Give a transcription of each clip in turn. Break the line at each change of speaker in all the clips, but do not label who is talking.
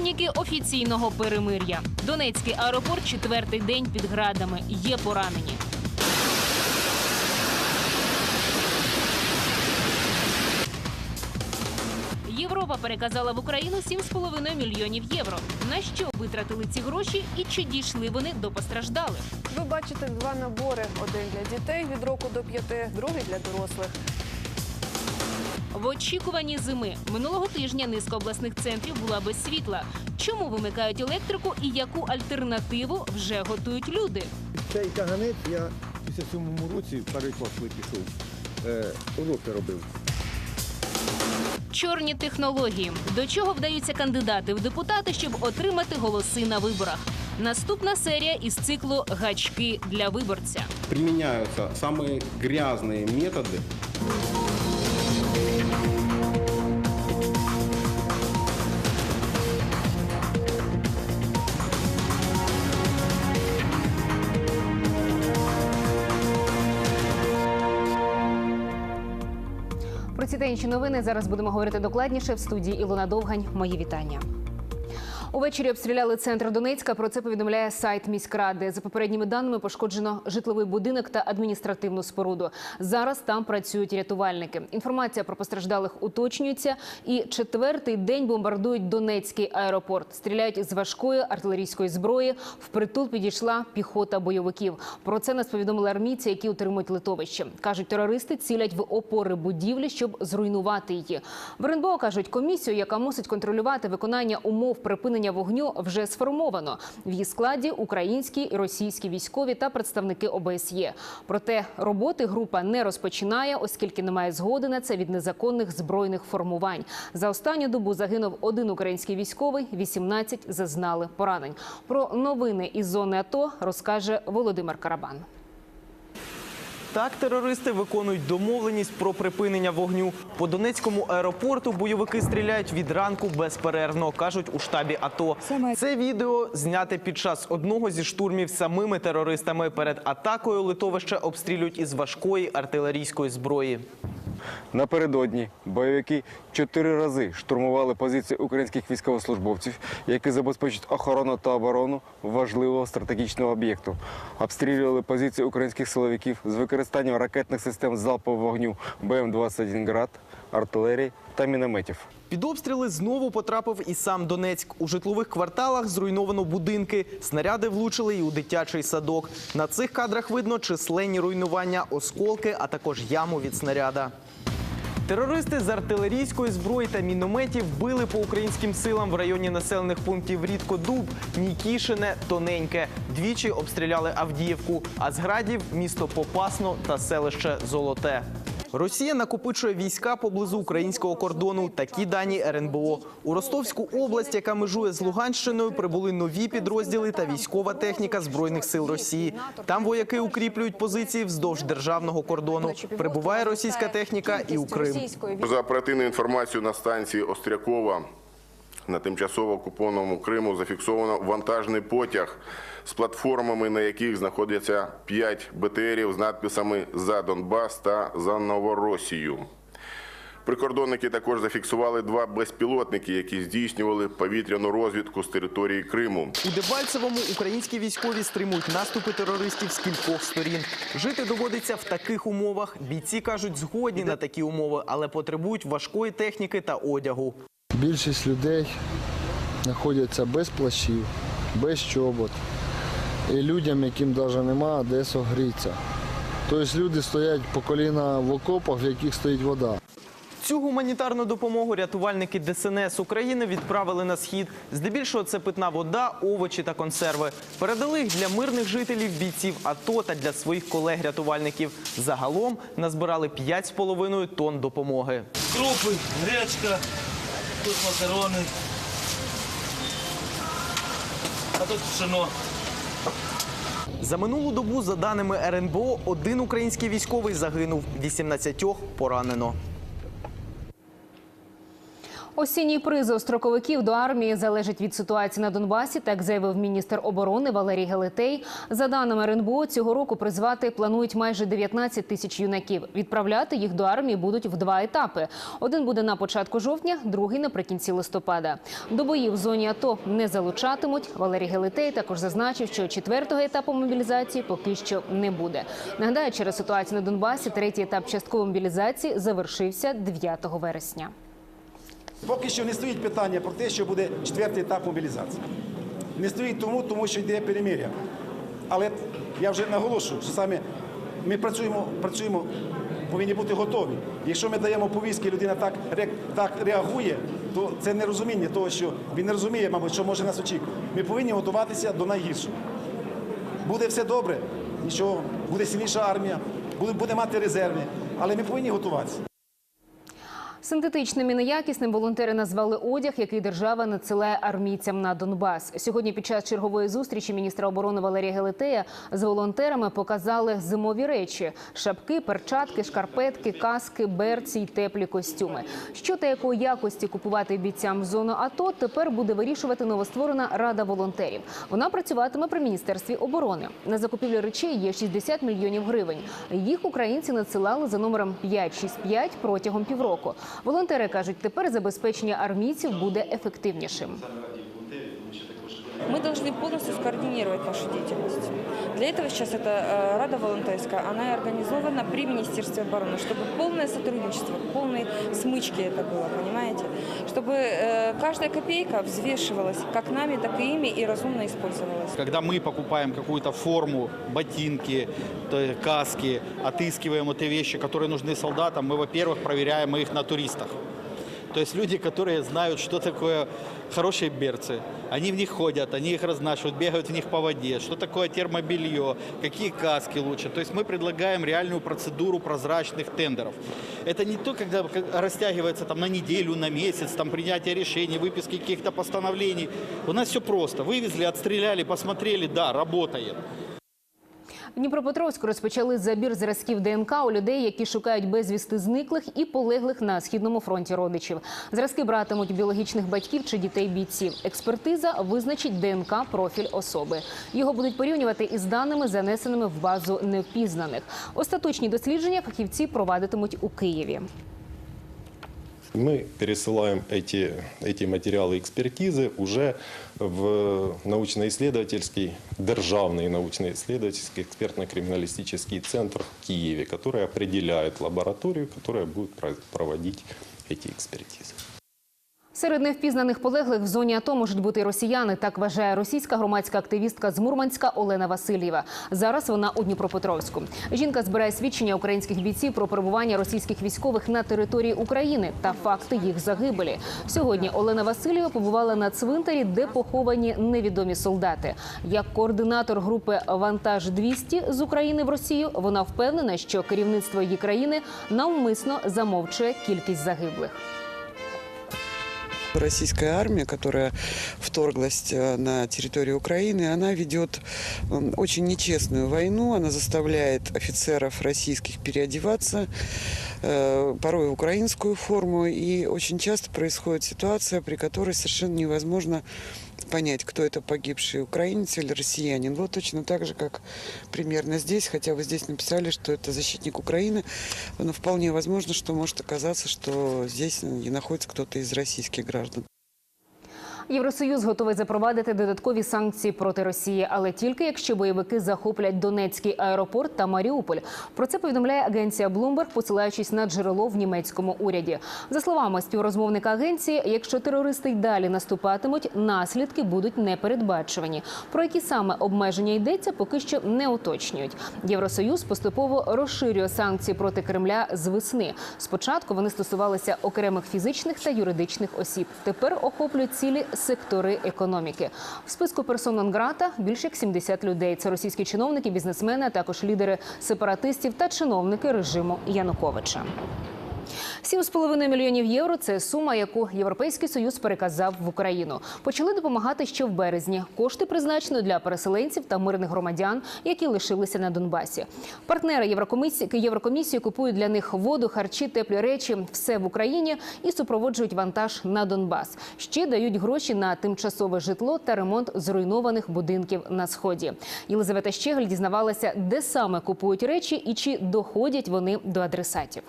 хроніки офіційного перемир'я. Донецький аеропорт четвертий день під градами. Є поранені. Європа переказала в Україну 7,5 мільйонів євро. На що витратили ці гроші і чи дійшли вони до постраждалих?
Ви бачите два набори: один для дітей від року до п'яти, другий для дорослих.
В очікуванні зими минулого тижня низка обласних центрів була без світла. Чому вимикають електрику і яку альтернативу вже готують люди?
Цей каганець я у 57 році перший клас коли пішов. Е, уроки робив.
Чорні технології. До чого вдаються кандидати в депутати, щоб отримати голоси на виборах? Наступна серія із циклу Гачки для виборця.
применяются самые грязные методы.
Про ці та інші новини зараз будемо говорити докладніше в студії Ілона Довгань. Мої вітання. Увечері обстріляли центр Донецька. Про це повідомляє сайт міськради. За попередніми даними пошкоджено житловий будинок та адміністративну споруду. Зараз там працюють рятувальники. Інформація про постраждалих уточнюється. І четвертий день бомбардують Донецький аеропорт. Стріляють з важкої артилерійської зброї. Впритул підійшла піхота бойовиків. Про це нас повідомили армійці, які утримують литовище. кажуть, терористи цілять в опори будівлі, щоб зруйнувати її. В РНБО кажуть, комісію, яка мусить контролювати виконання умов припинення вогню, вже сформовано. В її складі українські і російські військові та представники ОБСЄ. Проте роботи група не розпочинає, оскільки немає згоди на це від незаконних збройних формувань. За останню добу загинув один український військовий, 18 зазнали поранень. Про новини із зони АТО розкаже Володимир Карабан.
Так терористи виконують домовленість про припинення вогню. По Донецькому аеропорту бойовики стріляють від ранку безперервно, кажуть у штабі АТО. Це відео зняте під час одного зі штурмів самими терористами. Перед атакою литовище обстрілюють із важкої артилерійської зброї.
Напередодні бойовики чотири рази штурмували позиції українських військовослужбовців, які забезпечують охорону та оборону важливого стратегічного об'єкту. Обстрілювали позиції українських силовиків з використанням ракетних систем залпового вогню БМ-21 «Град», артилерії та мінометів.
Під обстріли знову потрапив і сам Донецьк. У житлових кварталах зруйновано будинки. Снаряди влучили і у дитячий садок. На цих кадрах видно численні руйнування, осколки, а також яму від снаряда. Терористи з артилерійської зброї та мінометів били по українським силам в районі населених пунктів Рідкодуб, Нікішине, Тоненьке. Двічі обстріляли Авдіївку, а з градів місто Попасно та селище Золоте. Росія накопичує війська поблизу українського кордону. Такі дані РНБО. У Ростовську область, яка межує з Луганщиною, прибули нові підрозділи та військова техніка збройних сил Росії. Там вояки укріплюють позиції вздовж державного кордону. Прибуває російська техніка і у Крим.
За оперативною інформацією на станції Острякова на тимчасово окупованому Криму зафіксовано вантажний потяг з платформами, на яких знаходяться 5 БТРів з надписами «За Донбас» та «За Новоросію». Прикордонники також зафіксували два безпілотники, які здійснювали повітряну розвідку з території Криму.
У Дебальцевому українські військові стримують наступи терористів з кількох сторін. Жити доводиться в таких умовах. Бійці кажуть, згодні на такі умови, але потребують важкої техніки та одягу.
Більшість людей знаходяться без плащів, без чобот. І людям, яким навіть немає де согрітися. Тобто люди стоять по коліна в окопах, в яких стоїть вода.
Цю гуманітарну допомогу рятувальники ДСНС України відправили на схід. Здебільшого це питна вода, овочі та консерви. Передали їх для мирних жителів, бійців АТО та для своїх колег-рятувальників. Загалом назбирали 5,5 тонн допомоги.
крупи, гречка, тут макарони, а тут пшено.
За минулу добу, за даними РНБО, один український військовий загинув, 18 поранено.
Осінній призов строковиків до армії залежить від ситуації на Донбасі, так заявив міністр оборони Валерій Гелетей. За даними РНБО, цього року призвати планують майже 19 тисяч юнаків. Відправляти їх до армії будуть в два етапи. Один буде на початку жовтня, другий наприкінці листопада. До боїв в зоні АТО не залучатимуть. Валерій Гелетей також зазначив, що четвертого етапу мобілізації поки що не буде. Нагадаю, через ситуацію на Донбасі третій етап часткової мобілізації завершився 9 вересня.
Поки що не стоїть питання про те, що буде четвертий етап мобілізації. Не стоїть тому, тому що йде перемир'я. Але я вже наголошую, що саме ми працюємо, працюємо, повинні бути готові. Якщо ми даємо повістки, людина так, так реагує, то це нерозуміння того, що він не розуміє, мабуть, що може нас очікувати. Ми повинні готуватися до найгіршого. Буде все добре, нічого, буде сильніша армія, буде, буде мати резерви, але ми повинні готуватися.
Синтетичним і неякісним волонтери назвали одяг, який держава надсилає армійцям на Донбас. Сьогодні під час чергової зустрічі міністра оборони Валерія Гелетея з волонтерами показали зимові речі: шапки, перчатки, шкарпетки, каски, берці й теплі костюми. Що та якої якості купувати бійцям в зону АТО тепер буде вирішувати новостворена рада волонтерів. Вона працюватиме при міністерстві оборони. На закупівлю речей є 60 мільйонів гривень. Їх українці надсилали за номером 565 протягом півроку. Волонтери кажуть, тепер забезпечення армійців буде ефективнішим.
Ми повинні полностью скоординувати нашу деятельность. Для этого сейчас эта э, Рада волонтерская, она и организована при Министерстве обороны, чтобы полное сотрудничество, полной смычки это было, понимаете? Чтобы э, каждая копейка взвешивалась как нами, так и ими и разумно использовалась.
Когда мы покупаем какую-то форму, ботинки, то есть каски, отыскиваем эти вещи, которые нужны солдатам, мы, во-первых, проверяем их на туристах. То есть люди, которые знают, что такое хорошие берцы, они в них ходят, они их разнашивают, бегают в них по воде, что такое термобелье, какие каски лучше. То есть мы предлагаем реальную процедуру прозрачных тендеров. Это не то, когда растягивается там, на неделю, на месяц, там, принятие решений, выписки каких-то постановлений. У нас все просто. Вывезли, отстреляли, посмотрели, да, работает.
Дніпропетровську розпочали забір зразків ДНК у людей, які шукають безвісти зниклих і полеглих на східному фронті родичів. Зразки братимуть біологічних батьків чи дітей бійців. Експертиза визначить ДНК профіль особи. Його будуть порівнювати із даними, занесеними в базу невпізнаних. Остаточні дослідження фахівці провадитимуть у Києві.
Мы пересылаем эти, эти материалы экспертизы уже в научно-исследовательский, державный научно-исследовательский экспертно-криминалистический центр в Киеве, который определяет лабораторию, которая будет про- проводить эти экспертизы.
Серед невпізнаних полеглих в зоні АТО можуть бути росіяни. Так вважає російська громадська активістка з Мурманська Олена Васильєва. Зараз вона у Дніпропетровську. Жінка збирає свідчення українських бійців про перебування російських військових на території України та факти їх загибелі. Сьогодні Олена Васильєва побувала на цвинтарі, де поховані невідомі солдати. Як координатор групи Вантаж 200 з України в Росію, вона впевнена, що керівництво її країни навмисно замовчує кількість загиблих.
Российская армия, которая вторглась э, на территорию Украины, она ведет м, очень нечестную войну. Она заставляет офицеров российских переодеваться, э, порой в украинскую форму. И очень часто происходит ситуация, при которой совершенно невозможно понять, кто это погибший, украинец или россиянин. Вот точно так же, как примерно здесь, хотя вы здесь написали, что это защитник Украины, но вполне возможно, что может оказаться, что здесь и находится кто-то из российских граждан.
Євросоюз готовий запровадити додаткові санкції проти Росії, але тільки якщо бойовики захоплять Донецький аеропорт та Маріуполь. Про це повідомляє агенція Bloomberg, посилаючись на джерело в німецькому уряді. За словами співрозмовника агенції, якщо терористи й далі наступатимуть, наслідки будуть непередбачувані. Про які саме обмеження йдеться, поки що не уточнюють. Євросоюз поступово розширює санкції проти Кремля з весни. Спочатку вони стосувалися окремих фізичних та юридичних осіб. Тепер охоплюють цілі сектори економіки. В списку персон нон-грата більше як 70 людей. Це російські чиновники, бізнесмени, а також лідери сепаратистів та чиновники режиму Януковича. 7,5 мільйонів євро це сума, яку Європейський Союз переказав в Україну. Почали допомагати ще в березні. Кошти призначено для переселенців та мирних громадян, які лишилися на Донбасі. Партнери Єврокомісії Єврокомісії купують для них воду, харчі, теплі речі, все в Україні і супроводжують вантаж на Донбас. Ще дають гроші на тимчасове житло та ремонт зруйнованих будинків на сході. Єлизавета Щегль дізнавалася, де саме купують речі і чи доходять вони до адресатів.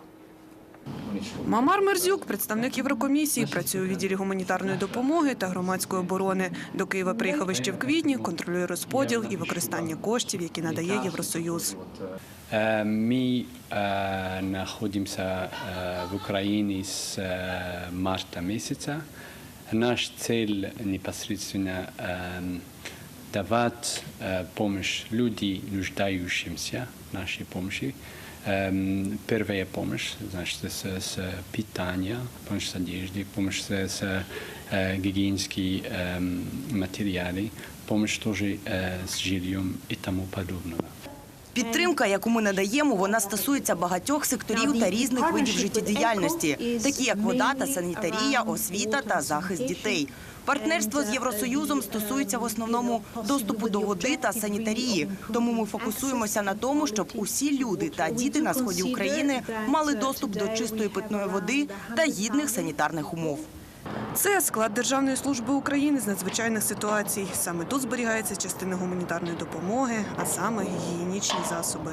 Мамар Мерзюк, представник Єврокомісії, працює у відділі гуманітарної допомоги та громадської оборони. До Києва приїхав іще в квітні, контролює розподіл і використання коштів, які надає Євросоюз.
Е, Ми е, знаходимося е, в Україні з марта місяця. Наш цель непосредственно е, давати помощь людям, нуждающимся в нашей помощи. Эм, Первая помощь, значит, с, с питания, помощь с одеждой, помощь с, с э, гигиенские эм, материалы, помощь тоже э, с жильем и тому подобного.
Підтримка, яку ми надаємо, вона стосується багатьох секторів та різних видів життєдіяльності, такі як вода та санітарія, освіта та захист дітей. Партнерство з Євросоюзом стосується в основному доступу до води та санітарії. Тому ми фокусуємося на тому, щоб усі люди та діти на сході України мали доступ до чистої питної води та гідних санітарних умов.
Це склад Державної служби України з надзвичайних ситуацій. Саме тут зберігається частина гуманітарної допомоги, а саме гігієнічні засоби.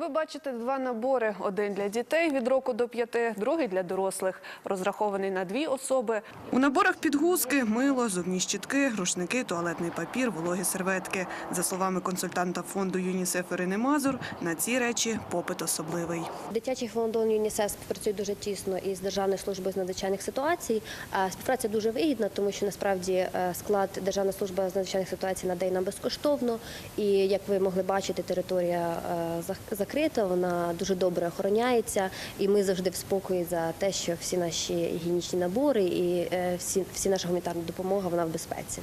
Ви бачите два набори: один для дітей від року до п'яти, другий для дорослих, розрахований на дві особи. У наборах підгузки, мило, зубні щітки, рушники, туалетний папір, вологі серветки. За словами консультанта фонду ЮНІСЕФ Ірини Мазур, на ці речі попит особливий.
Дитячий фонд ООН ЮНІСЕФ співпрацює дуже тісно із Державною службою з надзвичайних ситуацій. Співпраця дуже вигідна, тому що насправді е, склад Державна служба з надзвичайних ситуацій надає нам безкоштовно. І як ви могли бачити, територія е, зак- закрита, вона дуже добре охороняється. І ми завжди в спокої за те, що всі наші гігієнічні набори і е, всі, всі наша гуманітарна допомога вона в безпеці.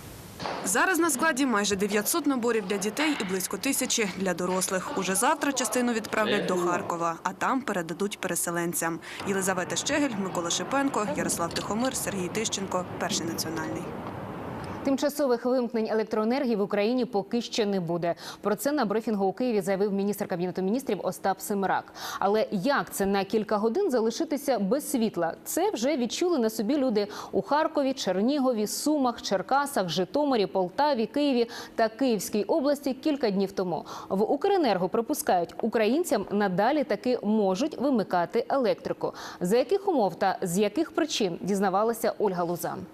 Зараз на складі майже 900 наборів для дітей і близько тисячі для дорослих. Уже завтра частину відправлять до Харкова, а там передадуть переселенцям. Єлизавета Щегель, Микола Шипенко, Ярослав Тихомир, Сергій Тищенко. Перший національний.
Тимчасових вимкнень електроенергії в Україні поки ще не буде. Про це на брифінгу у Києві заявив міністр кабінету міністрів Остап Семирак. Але як це на кілька годин залишитися без світла? Це вже відчули на собі люди у Харкові, Чернігові, Сумах, Черкасах, Житомирі, Полтаві, Києві та Київській області кілька днів тому. В Укренерго припускають, українцям надалі таки можуть вимикати електрику. За яких умов та з яких причин дізнавалася Ольга Лузан.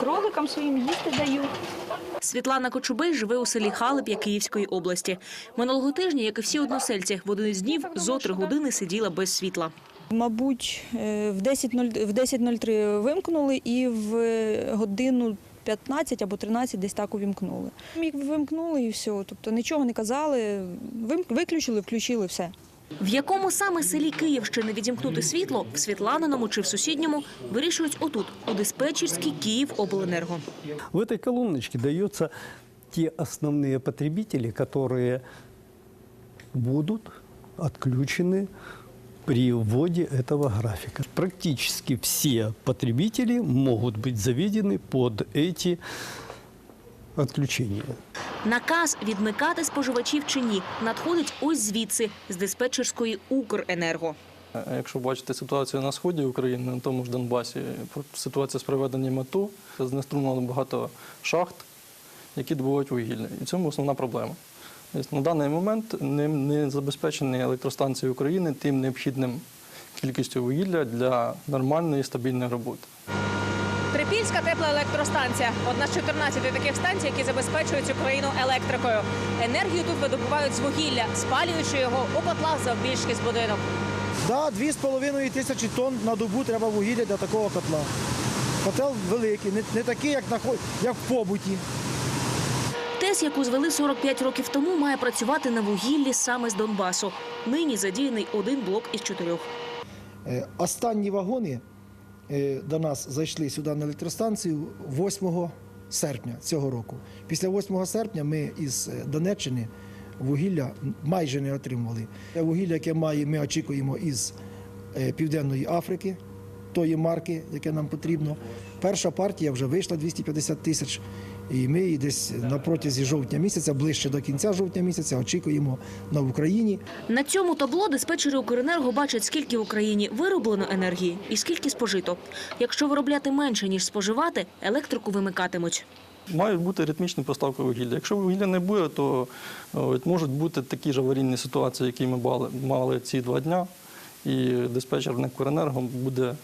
Кроликам своїм їсти даю. Світлана Кочубей живе у селі Халип'я Київської області. Минулого тижня, як і всі односельці, в один з днів зо три години сиділа без світла.
Мабуть, е, в 10.03 в 10.03 вимкнули і в годину 15 або 13 десь так увімкнули. Їх вимкнули і все. Тобто нічого не казали, виключили, включили все.
В якому саме селі Київщини відімкнути світло, в Світланиному чи в сусідньому, вирішують отут, у диспетчерській Київобленерго.
В этой колоночке даются те основные потребители, которые будут отключены при вводе этого графика. Практически все потребители могут быть заведены под эти отключения.
Наказ відмикати споживачів чи ні надходить ось звідси, з диспетчерської Укренерго.
Якщо бачите ситуацію на сході України, на тому ж Донбасі, ситуація з проведенням АТО, знеструмлено багато шахт, які добувають вугілля. І цьому основна проблема. Тобто на даний момент не забезпечені електростанції України тим необхідним кількістю вугілля для нормальної стабільної роботи.
Трипільська теплоелектростанція одна з 14 таких станцій, які забезпечують Україну електрикою. Енергію тут видобувають з вугілля, спалюючи його у котлах завбільшки з будинок.
Да, 2,5 тисячі тонн на добу треба вугілля для такого котла. Котел великий, не, не такий, як, на, як в побуті.
ТЕС, яку звели 45 років тому, має працювати на вугіллі саме з Донбасу. Нині задіяний один блок із чотирьох.
Е, Останні вагони до нас зайшли сюди на електростанцію 8 серпня цього року. Після 8 серпня ми із е, Донеччини вугілля майже не отримували. Вугілля, яке має, ми очікуємо із е, Південної Африки, тої марки, яке нам потрібно. Перша партія вже вийшла 250 тисяч. І ми десь на протязі жовтня місяця, ближче до кінця жовтня місяця, очікуємо на Україні.
На цьому табло диспетчери Укренерго бачать, скільки в Україні вироблено енергії і скільки спожито. Якщо виробляти менше, ніж споживати, електрику вимикатимуть.
Мають бути ритмічні поставки вугілля. Якщо вугілля не буде, то можуть бути такі ж аварійні ситуації, які ми мали, мали ці два дня, і диспетчер «Некоренерго» буде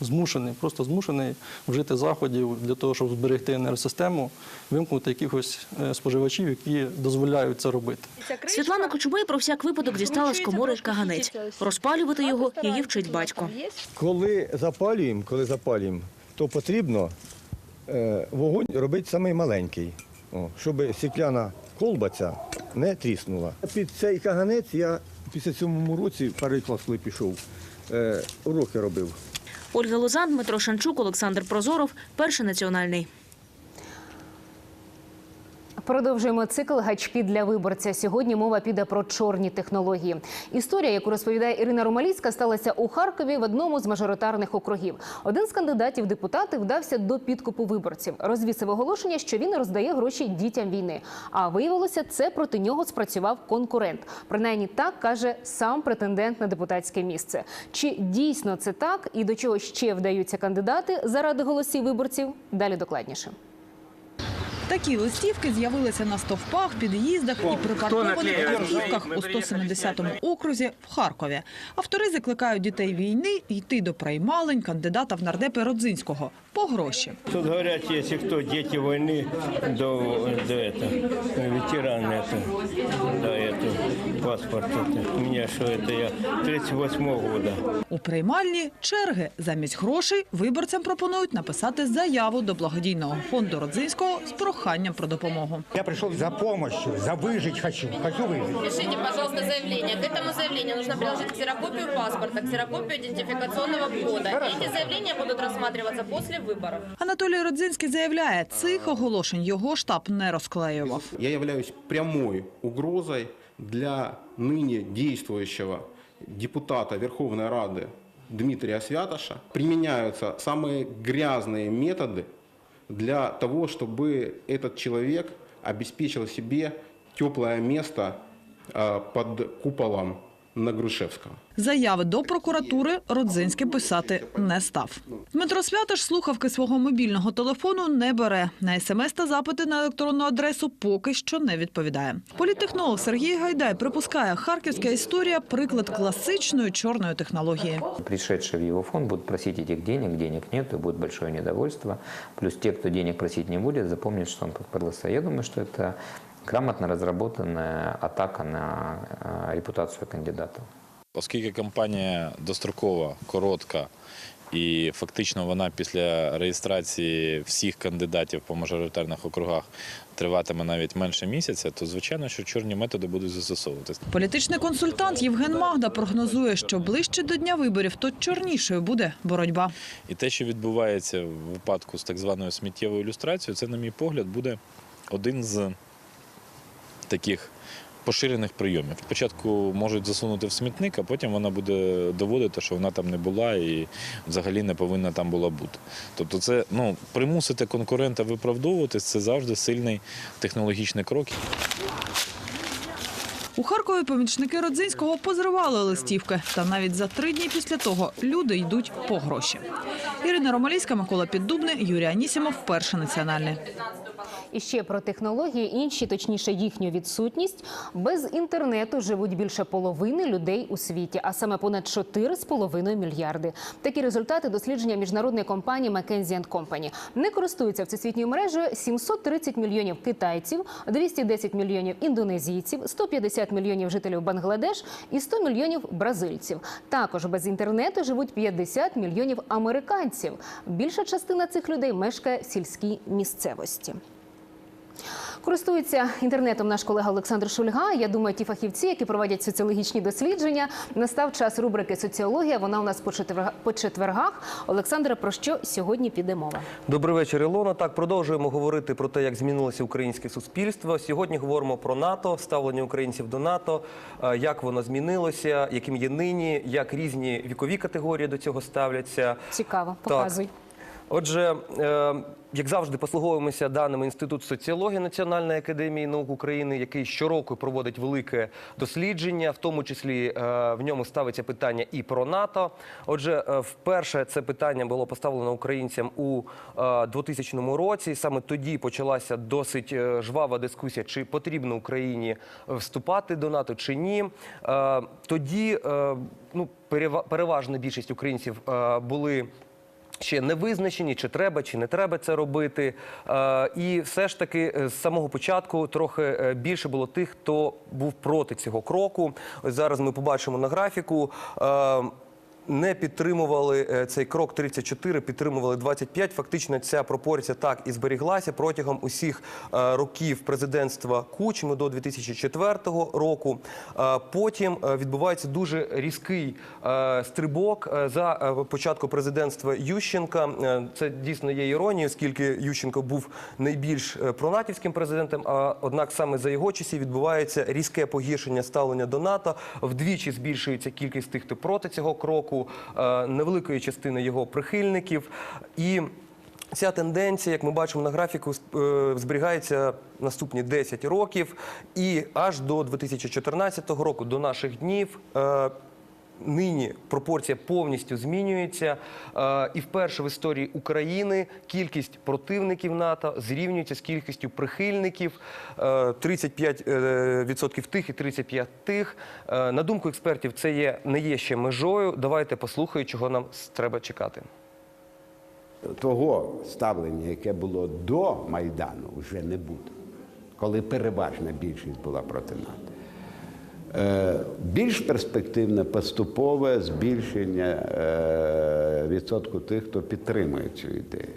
змушений, просто змушений вжити заходів для того, щоб зберегти енергосистему, вимкнути якихось е, споживачів, які дозволяють це робити.
Світлана Кочубей про всяк випадок дістала з комори каганець. Розпалювати його її вчить батько.
Коли запалюємо, коли запалюємо, то потрібно е, вогонь робити самий маленький, щоб стекляна колба ця не тріснула. Під цей каганець я після цьому році, перший клас, коли пішов, е, уроки робив.
Ольга Лозан, Дмитро Шанчук, Олександр Прозоров, перший національний.
Продовжуємо цикл гачки для виборця. Сьогодні мова піде про чорні технології. Історія, яку розповідає Ірина Ромаліська, сталася у Харкові в одному з мажоритарних округів. Один з кандидатів депутати вдався до підкупу виборців. Розвісив оголошення, що він роздає гроші дітям війни. А виявилося, це проти нього спрацював конкурент. Принаймні так каже сам претендент на депутатське місце. Чи дійсно це так і до чого ще вдаються кандидати заради голосів виборців? Далі докладніше.
Такі листівки з'явилися на стовпах, під'їздах і припаркованих автівках у 170-му окрузі в Харкові. Автори закликають дітей війни йти до приймалень кандидата в нардепи Родзинського по гроші.
Тут говорят, если кто, дети войны, до, до это, ветераны это, да, это, паспорт это. У меня что это, я 38 года.
У приймальні черги. Замість грошей виборцям пропонують написати заяву до благодійного фонду Родзинського з проханням про допомогу.
Я пришел за помощью, за выжить хочу. Хочу выжить.
Пишите, пожалуйста, заявление. К этому заявлению нужно приложить ксерокопию паспорта, ксерокопию идентификационного кода. И эти заявления будут рассматриваться после выборов.
Анатолій Родзинський заявляє, цих оголошень його штаб не розклеював.
Я являюсь прямой угрозой для ныне действующего депутата Верховной Рады Дмитрия Святоша. Применяются самые грязные методы для того, чтобы этот человек обеспечил себе теплое место э, под куполом на Грушевского.
Заяви до прокуратури Родзинський писати не став. Дмитро Святош слухавки свого мобільного телефону не бере. На смс та запити на електронну адресу поки що не відповідає. Політтехнолог Сергій Гайдай припускає, харківська історія приклад класичної чорної технології.
Пришедшие в его фонд будут просить этих денег, денег нет, и будет большое недовольство. Плюс те, кто денег просить не будет, запомнят, что он подперлся. Я думаю, что это грамотно разработанная атака на э, репутацию кандидата.
Оскільки кампанія дострокова, коротка, і фактично вона після реєстрації всіх кандидатів по мажоритарних округах триватиме навіть менше місяця, то звичайно, що чорні методи будуть застосовуватися.
Політичний консультант Євген Магда прогнозує, що ближче до дня виборів, то чорнішою буде боротьба.
І те, що відбувається в випадку з так званою сміттєвою ілюстрацією, це, на мій погляд, буде один з таких поширених прийомів. Спочатку можуть засунути в смітник, а потім вона буде доводити, що вона там не була і взагалі не повинна там була бути. Тобто, це ну примусити конкурента виправдовуватись це завжди сильний технологічний крок.
У Харкові помічники Родзинського позривали листівки. Та навіть за три дні після того люди йдуть по гроші. Ірина Ромалійська, Микола Піддубний, Юрій Анісімов, перший національний.
І ще про технології, інші, точніше, їхню відсутність. Без інтернету живуть більше половини людей у світі, а саме понад 4,5 мільярди. Такі результати дослідження міжнародної компанії McKinsey Company. Не користуються всесвітньою мережею 730 мільйонів китайців, 210 мільйонів індонезійців, 150 мільйонів жителів Бангладеш і 100 мільйонів бразильців. Також без інтернету живуть 50 мільйонів американців. Більша частина цих людей мешкає в сільській місцевості. Користується інтернетом наш колега Олександр Шульга. Я думаю, ті фахівці, які проводять соціологічні дослідження, настав час рубрики Соціологія. Вона у нас по четвер- по четвергах. Олександре, про що сьогодні піде мова?
Добрий вечір, Ілона. Так, продовжуємо говорити про те, як змінилося українське суспільство. Сьогодні говоримо про НАТО, ставлення українців до НАТО, е, як воно змінилося, яким є нині, як різні вікові категорії до цього ставляться.
Цікаво,
Так. Отже, е, як завжди, послуговуємося даними Інституту соціології Національної академії наук України, який щороку проводить велике дослідження, в тому числі е, в ньому ставиться питання і про НАТО. Отже, е, вперше це питання було поставлено українцям у е, 2000 році. Саме тоді почалася досить жвава дискусія, чи потрібно Україні вступати до НАТО чи ні. Тоді ну, переважна більшість українців були ще не визначені, чи треба, чи не треба це робити. Е, І все ж таки е, з самого початку трохи е, більше було тих, хто був проти цього кроку. Зараз ми побачимо на графіку. Не підтримували е, цей крок 34, підтримували 25. Фактично ця пропорція так і зберіглася протягом усіх е, років президентства Кучми до 2004 року. Е, Потім відбувається дуже різкий стрибок за початку президентства Ющенка. Це дійсно є іронією, оскільки Ющенко був найбільш пронатівським президентом. А однак саме за його часів відбувається різке погіршення ставлення до НАТО. Вдвічі збільшується кількість тих, хто проти цього кроку, е, невеликої частини його прихильників і. Ця тенденція, як ми бачимо на графіку, е, зберігається наступні 10 років, і аж до 2014 року, до наших днів. Е, Нині пропорція повністю змінюється, Е, і вперше в історії України кількість противників НАТО зрівнюється з кількістю прихильників Е, 35% тих і 35 тих. Е, На думку експертів, це є не є ще межою. Давайте послухаємо, чого нам треба чекати.
того ставлення, яке було до Майдану, вже не буде, коли переважна більшість була проти НАТО. Е, Більш перспективне поступове збільшення е, відсотку тих, хто підтримує цю ідею.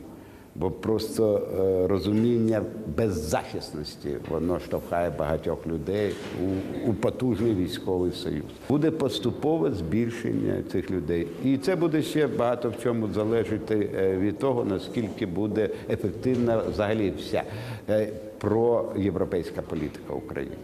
Бо просто е, розуміння беззахисності воно штовхає багатьох людей у, у потужний військовий союз. Буде поступове збільшення цих людей, і це буде ще багато в чому залежати від того, наскільки буде ефективна взагалі вся проєвропейська політика України.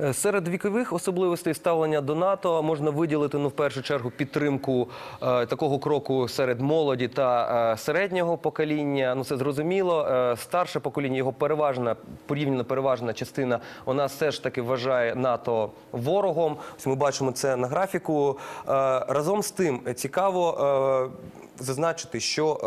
Е, Серед вікових особливостей ставлення до НАТО можна виділити ну в першу чергу підтримку е, такого кроку серед молоді та е, середнього покоління. Ну це зрозуміло. Старше покоління його переважна порівняно переважна частина. Вона все ж таки вважає НАТО ворогом. Ось ми бачимо це на графіку. Разом з тим цікаво зазначити, що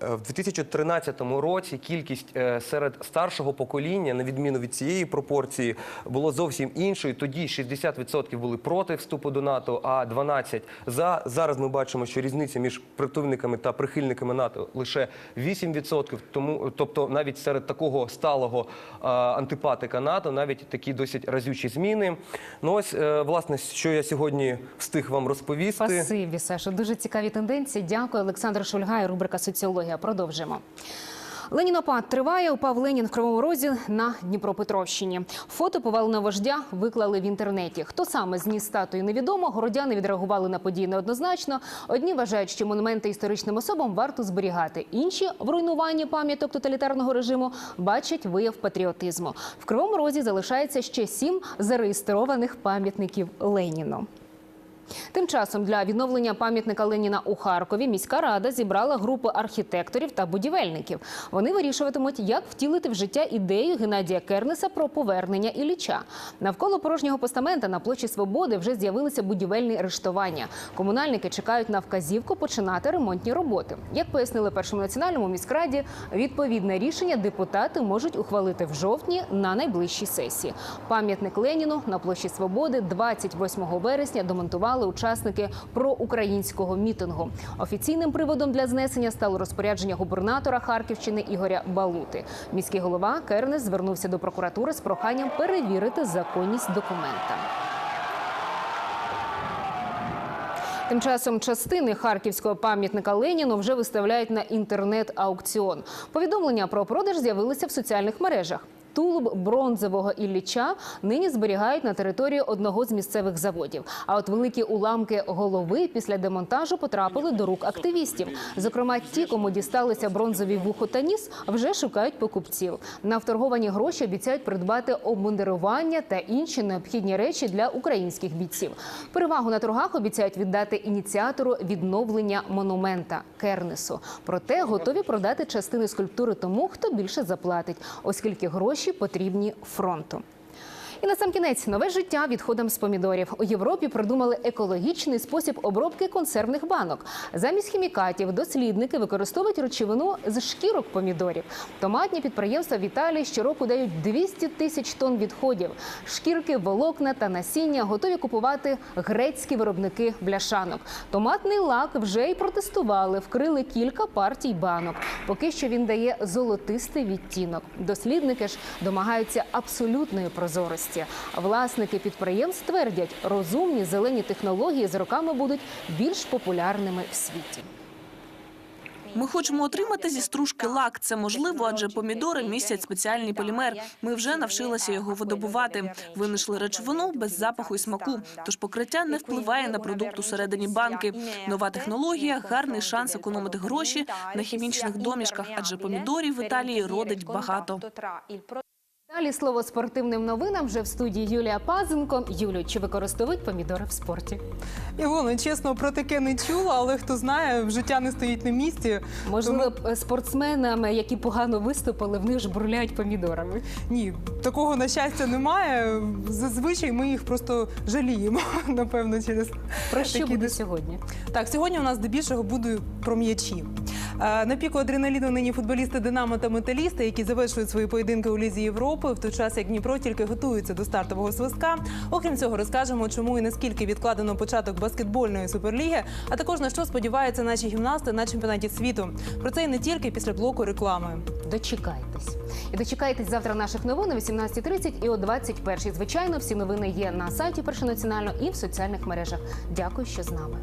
В 2013 році кількість е, серед старшого покоління, на відміну від цієї пропорції, було зовсім іншою. Тоді 60% були проти вступу до НАТО, а 12% за. Зараз ми бачимо, що різниця між противниками та прихильниками НАТО лише 8%. Тому, тобто, навіть серед такого сталого е, антипатика НАТО, навіть такі досить разючі зміни. Ну ось, е, власне, що я сьогодні встиг вам розповісти.
Спасибі, Сашо. Дуже цікаві тенденції. Дякую, Олександр Шульга рубрика Соціологія. Продовжимо. Ленінопад триває. Упав Ленін в Кривому Розі на Дніпропетровщині. Фото поваленого вождя виклали в інтернеті. Хто саме зніс статую, невідомо. Городяни відреагували на події неоднозначно. Одні вважають, що монументи історичним особам варто зберігати. Інші в руйнуванні пам'яток тоталітарного режиму бачать вияв патріотизму. В Кривому Розі залишається ще сім зареєстрованих пам'ятників Леніну. Тим часом для відновлення пам'ятника Леніна у Харкові міська рада зібрала групу архітекторів та будівельників. Вони вирішуватимуть, як втілити в життя ідею Геннадія Кернеса про повернення Ілліча. Навколо порожнього постамента на площі Свободи вже з'явилися будівельні рештування. Комунальники чекають на вказівку починати ремонтні роботи. Як пояснили першому національному міськраді, відповідне рішення депутати можуть ухвалити в жовтні на найближчій сесії. Пам'ятник Леніну на площі Свободи 28 вересня демонтували учасники проукраїнського мітингу. Офіційним приводом для знесення стало розпорядження губернатора Харківщини Ігоря Балути. Міський голова Кернес звернувся до прокуратури з проханням перевірити законність документа. Тим часом частини харківського пам'ятника Леніну вже виставляють на інтернет-аукціон. Повідомлення про продаж з'явилися в соціальних мережах. Тулуб бронзового Ілліча нині зберігають на території одного з місцевих заводів. А от великі уламки голови після демонтажу потрапили до рук активістів. Зокрема, ті, кому дісталися бронзові вухо та ніс, вже шукають покупців. На вторговані гроші обіцяють придбати обмундирування та інші необхідні речі для українських бійців. Перевагу на торгах обіцяють віддати ініціатору відновлення монумента Кернесу. Проте готові продати частини скульптури тому, хто більше заплатить, оскільки гроші потрібні фронту. І на сам кінець нове життя відходом з помідорів. У Європі придумали екологічний спосіб обробки консервних банок. Замість хімікатів дослідники використовують речовину з шкірок помідорів. Томатні підприємства в Італії щороку дають 200 тисяч тонн відходів. Шкірки, волокна та насіння готові купувати грецькі виробники бляшанок. Томатний лак вже й протестували, вкрили кілька партій банок. Поки що він дає золотистий відтінок. Дослідники ж домагаються абсолютної прозорості. Власники підприємств твердять, розумні зелені технології з роками будуть більш популярними в світі.
Ми хочемо отримати зі стружки лак. Це можливо, адже помідори містять спеціальний полімер. Ми вже навчилися його видобувати. Винайшли речовину без запаху і смаку. Тож покриття не впливає на продукт усередині банки. Нова технологія гарний шанс економити гроші на хімічних домішках, адже помідорів в Італії родить багато.
Далі слово спортивним новинам вже в студії Юлія Пазенко. Юлю, чи використовують помідори в спорті?
Івоно, чесно, про таке не чула, але хто знає, життя не стоїть на місці.
Можливо, спортсменам, які погано виступили, в них ж бурляють помідорами.
Ні, такого на щастя немає. Зазвичай ми їх просто жаліємо, напевно, через
Про що
такі
буде
дис-
сьогодні?
Так, сьогодні у нас здебільшого буде про м'ячі. Е, На піку адреналіну нині футболісти Динамо та Металіста, які завершують свої поєдинки у Лізі Європи, в той час як Дніпро тільки готується до стартового свистка. Окрім цього, розкажемо, чому і наскільки відкладено початок баскетбольної суперліги, а також на що сподіваються наші гімнасти на чемпіонаті світу. Про це і не тільки після блоку реклами.
Дочекайтесь. І дочекайтесь завтра наших новин о 18.30 і о 21.00. Звичайно, всі новини є на сайті Першонаціонального і в соціальних мережах. Дякую, що з нами.